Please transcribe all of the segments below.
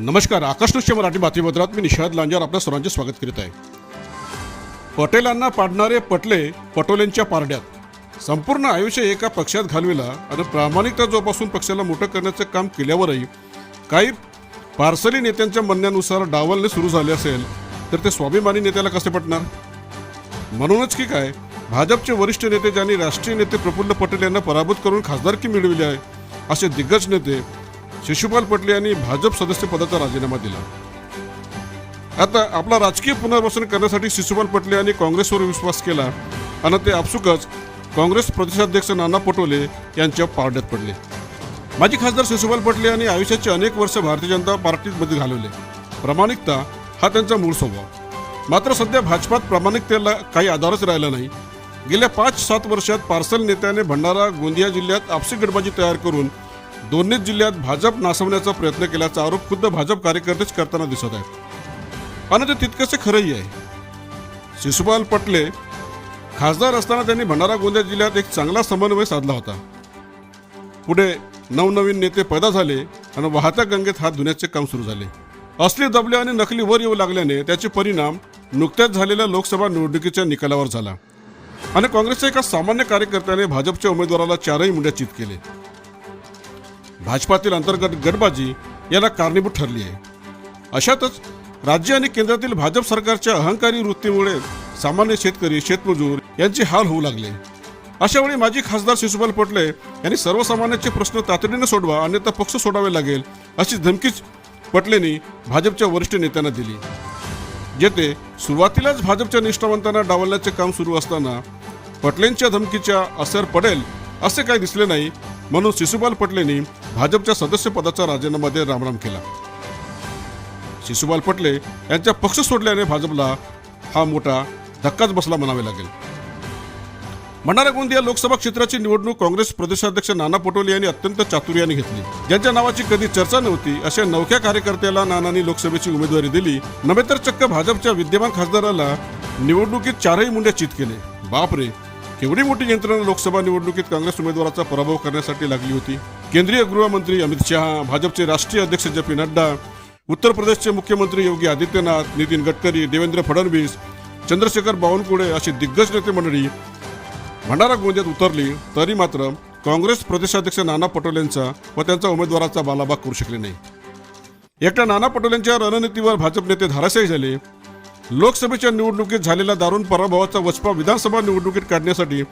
नमस्कार आकाशनुष्य मराठी बातमीपत्रात मी निषाद लांजार आपल्या सर्वांचे स्वागत करीत आहे. पटेलांना पाडणारे पटले पटोलेंच्या पारड्यात. संपूर्ण आयुष्य एका पक्षात घालविला आणि प्रामाणिकता जोपासून पक्षाला मोठं करण्याचं काम केल्यावरही काही पार्सली नेत्यांच्या म्हणण्यानुसार डावलणे सुरू झाले असेल तर ते स्वाभिमानी नेत्याला कसे पटणार? म्हणूनच की काय भाजपचे वरिष्ठ नेते ज्यांनी राष्ट्रीय नेते प्रफुल्ल पटेल यांना पराभूत करून खासदारकी मिळविली आहे असे दिग्गज नेते शिशुपाल पटले यांनी भाजप सदस्य पदाचा राजीनामा दिला. आता आपला राजकीय पुनर्वसन करण्यासाठी शिशुपाल पटले यांनी काँग्रेसवर विश्वास केला आणि ते आपसुकच काँग्रेस प्रदेशाध्यक्ष नाना पटोले यांच्या पारड्यात पडले. माजी खासदार शिशुपाल पटले यांनी आयुष्याचे अनेक वर्ष भारतीय जनता पार्टीमध्ये घालवले. प्रामाणिकता हा त्यांचा मूळ स्वभाव. मात्र सध्या भाजपात प्रामाणिकतेला काही आधारच राहिला नाही. गेल्या पाच सात वर्षात पार्सल नेत्याने भंडारा गोंदिया जिल्ह्यात आपसी गटबाजी तयार करून दोन्ही जिल्ह्यात भाजप नासवण्याचा प्रयत्न केल्याचा आरोप खुद्द भाजप कार्यकर्तेच करताना दिसत आहेत. आणि ते तितकेसे खरंही आहे. शिशुपाल पटले खासदार असताना त्यांनी भंडारा गोंदिया जिल्ह्यात एक चांगला समन्वय साधला होता. पुढे नवनवीन नेते पैदा झाले आणि वाहत्या गंगेत हात धुण्याचे काम सुरू झाले. असली दबले आणि नकली वर येऊ लागल्याने त्याचे परिणाम नुकत्याच झालेल्या लोकसभा निवडणुकीच्या निकालावर झाला. आणि काँग्रेसच्या एका सामान्य कार्यकर्त्याने भाजपच्या उमेदवाराला चारही मुंड्या चित केले. भाजपातील अंतर्गत गटबाजी याला कारणीभूत ठरली आहे. अशातच राज्य आणि केंद्रातील भाजप सरकारच्या अहंकारी वृत्तीमुळे सामान्य शेतकरी शेतमजूर यांचे हाल होऊ लागले. अशा वेळी माजी खासदार शिशुपाल पटले यांनी सर्वसामान्यांचे प्रश्न तातडीने सोडवा अन्यथा पक्ष सोडावे लागेल अशी धमकीच पटलेंनी भाजपच्या वरिष्ठ नेत्यांना दिली. जेथे सुरुवातीलाच भाजपच्या निष्ठावंतांना डावलण्याचे काम सुरू असताना पटलेंच्या धमकीच्या असर पडेल असे काही दिसले नाही म्हणून शिशुपाल पटलेंनी भाजपच्या सदस्यपदाचा राजीनामा देत रामराम केला. शिशुपाल पटले यांच्या पक्ष सोडल्याने भाजपला हा मोठा धक्काच बसला म्हणावे लागेल. भंडारा गोंदिया लोकसभा क्षेत्राची निवडणूक काँग्रेस प्रदेशाध्यक्ष नाना पटोले यांनी अत्यंत चातुर्याने घेतली. ज्यांच्या नावाची कधी चर्चा नव्हती अशा नवख्या कार्यकर्त्याला नानांनी लोकसभेची उमेदवारी दिली. नव्हे तर चक्क भाजपच्या विद्यमान खासदाराला निवडणुकीत चारही मुंड्या चित केले. बापरे! केवढी मोठी यंत्रणा लोकसभा निवडणुकीत काँग्रेस उमेदवाराचा पराभव करण्यासाठी लागली होती. केंद्रीय गृहमंत्री अमित शहा भाजपचे राष्ट्रीय अध्यक्ष जे पी नड्डा उत्तर प्रदेशचे मुख्यमंत्री योगी आदित्यनाथ नितीन गडकरी देवेंद्र फडणवीस चंद्रशेखर बावनकुळे अशी दिग्गज नेते मंडळी भंडारा गोंदियात उतरली तरी मात्र काँग्रेस प्रदेशाध्यक्ष नाना पटोलेंचा व त्यांच्या उमेदवाराचा बालाबाग करू शकले नाही. एकट्या नाना पटोलेंच्या रणनीतीवर भाजप नेते धाराशाही झाले. लोकसभेच्या निवडणुकीत झालेल्या दारुण पराभवाचा वचपा विधानसभा निवडणुकीत काढण्यासाठी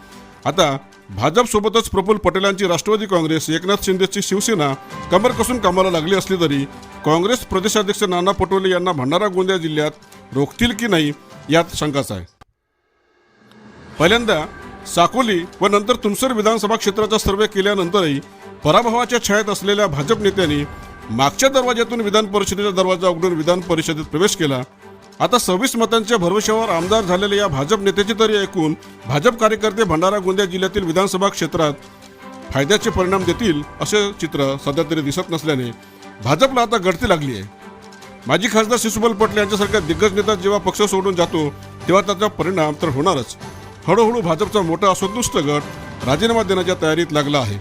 आता भाजपसोबतच प्रफुल प्रफुल्ल पटेलांची राष्ट्रवादी काँग्रेस एकनाथ शिंदेची शिवसेना कमर कसून कामाला लागली असली तरी काँग्रेस प्रदेशाध्यक्ष नाना पटोले यांना भंडारा गोंदिया जिल्ह्यात रोखतील की नाही यात शंकाच आहे. पहिल्यांदा साकोली व नंतर तुमसर विधानसभा क्षेत्राचा सर्वे केल्यानंतरही पराभवाच्या छायात असलेल्या भाजप नेत्यांनी मागच्या दरवाज्यातून विधान परिषदेचा दरवाजा उघडून विधान परिषदेत प्रवेश केला. आता सव्वीस मतांच्या भरवशावर आमदार झालेल्या या भाजप नेत्याची तरी ऐकून भाजप कार्यकर्ते भंडारा गोंदिया जिल्ह्यातील विधानसभा क्षेत्रात फायद्याचे परिणाम देतील असे चित्र सध्या तरी दिसत नसल्याने भाजपला आता गळती लागली आहे. माजी खासदार शिशुबल पटेल यांच्यासारख्या दिग्गज नेता जेव्हा पक्ष सोडून जातो तेव्हा त्याचा परिणाम तर होणारच. हळूहळू भाजपचा मोठा असंतुष्ट गट राजीनामा देण्याच्या तयारीत लागला आहे.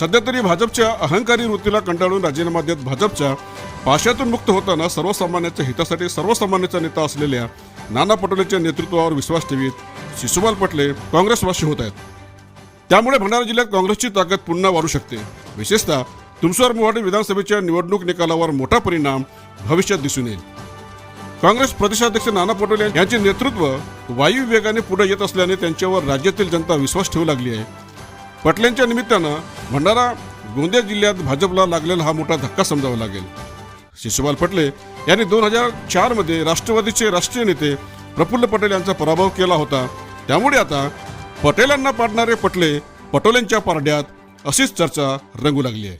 सध्या तरी भाजपच्या अहंकारी वृत्तीला कंटाळून राजीनामा देत भाजपच्या पाशातून मुक्त होताना सर्वसामान्यांच्या हितासाठी सर्वसामान्यांचा नेता असलेल्या नाना पटोलेच्या नेतृत्वावर विश्वास ठेवीत शिशुपाल पटले काँग्रेसवासी होत आहेत. त्यामुळे भंडारा जिल्ह्यात काँग्रेसची ताकद पुन्हा वाढू शकते. विशेषतः तुमसर मोहाडी विधानसभेच्या निवडणूक निकालावर मोठा परिणाम भविष्यात दिसून येईल. काँग्रेस प्रदेशाध्यक्ष नाना पटोले यांचे नेतृत्व वायू वेगाने पुढे येत असल्याने त्यांच्यावर राज्यातील जनता विश्वास ठेवू लागली आहे. पटलेंच्या निमित्तानं भंडारा गोंदिया जिल्ह्यात भाजपला लागलेला हा मोठा धक्का समजावा लागेल. शिशुपाल पटले यांनी दोन हजार चारमध्ये राष्ट्रवादीचे राष्ट्रीय नेते प्रफुल्ल पटेल यांचा पराभव केला होता. त्यामुळे आता पटेलांना पाडणारे पटले पटोलेंच्या पारड्यात अशीच चर्चा रंगू लागली आहे.